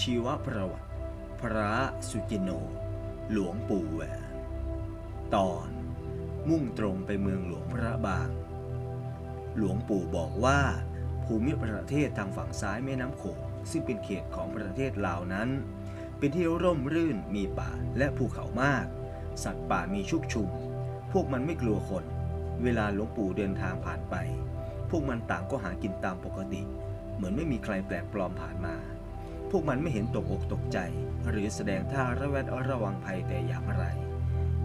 ชีวประวัติ พระสุจินโน หลวงปู่แหวนตอนมุ่งตรงไปเมืองหลวงพระบาง หลวงปู่บอกว่า ภูมิประเทศทางฝั่งซ้ายแม่น้ำโขงซึ่งเป็นเขตของประเทศลาวนั้น เป็นที่ร่มรื่นมีป่าและภูเขามาก สัตว์ป่ามีชุกชุม พวกมันไม่กลัวคน เวลาหลวงปู่เดินทางผ่านไป พวกมันต่างก็หากินตามปกติ เหมือนไม่มีใครแปลกปลอมผ่านมา วกมันไม่เห็นตกอกตกใจ หรือแสดงท่าระแวดระวังภัยแต่อย่างไร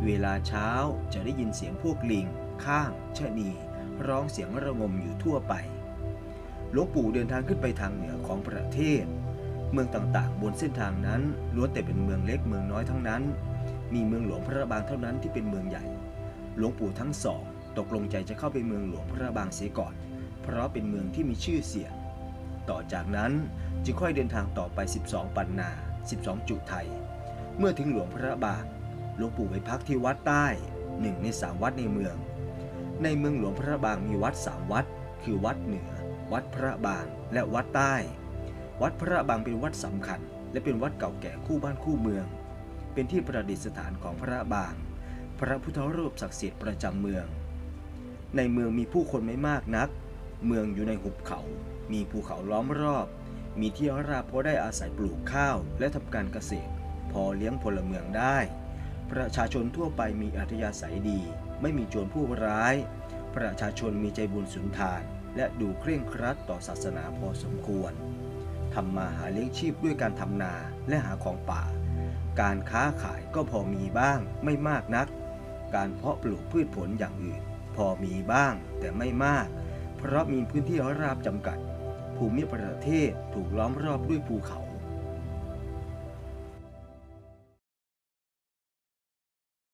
เวลาเช้าจะได้ยินเสียงพวกลิง ข้าง ชะนี ร้องเสียงระงมอยู่ทั่วไป หลวงปู่เดินทางขึ้นไปทางเหนือของประเทศ เมืองต่างๆ บนเส้นทางนั้นล้วนแต่เป็นเมืองเล็กเมืองน้อยทั้งนั้น มีเมืองหลวงพระบางเท่านั้นที่เป็นเมืองใหญ่ หลวงปู่ทั้งสอง ตกลงใจจะเข้าไปเมืองหลวงพระบางเสียก่อน เพราะเป็นเมืองที่มีชื่อเสียง ต่อจากนั้นจึงค่อยเดินทางต่อไป 12 ปันนา 12 จุไทย เมื่อถึงหลวงพระบางหลวงปู่ไปพักที่วัดใต้หนึ่งในสามวัดในเมือง ในเมืองหลวงพระบางมีวัดสามวัด คือวัดเหนือ วัดพระบางและวัดใต้ วัดพระบางเป็นวัดสำคัญ และเป็นวัดเก่าแก่คู่บ้านคู่เมือง เป็นที่ประดิษฐานของพระบาง พระพุทธรูปศักดิ์สิทธิ์ประจำเมือง ในเมืองมีผู้คนไม่มากนัก เมืองอยู่ในหุบเขา มีภูเขาล้อมรอบ มีที่ราบพอได้อาศัยปลูกข้าวและทำการเกษตร พอเลี้ยงพลเมืองได้ ประชาชนทั่วไปมีอัธยาศัยดี ไม่มีโจรผู้ร้าย ประชาชนมีใจบุญสุนทาน และดูเคร่งครัดต่อศาสนาพอสมควรทำมาหาเลี้ยงชีพด้วยการทำนาและหาของป่า การค้าขายก็พอมีบ้างไม่มากนัก การเพาะปลูกพืชผลอย่างอื่น พอมีบ้างแต่ไม่มาก เพราะมีพื้นที่ราบจำกัด ภูมิประเทศถูกล้อมรอบด้วยภูเขา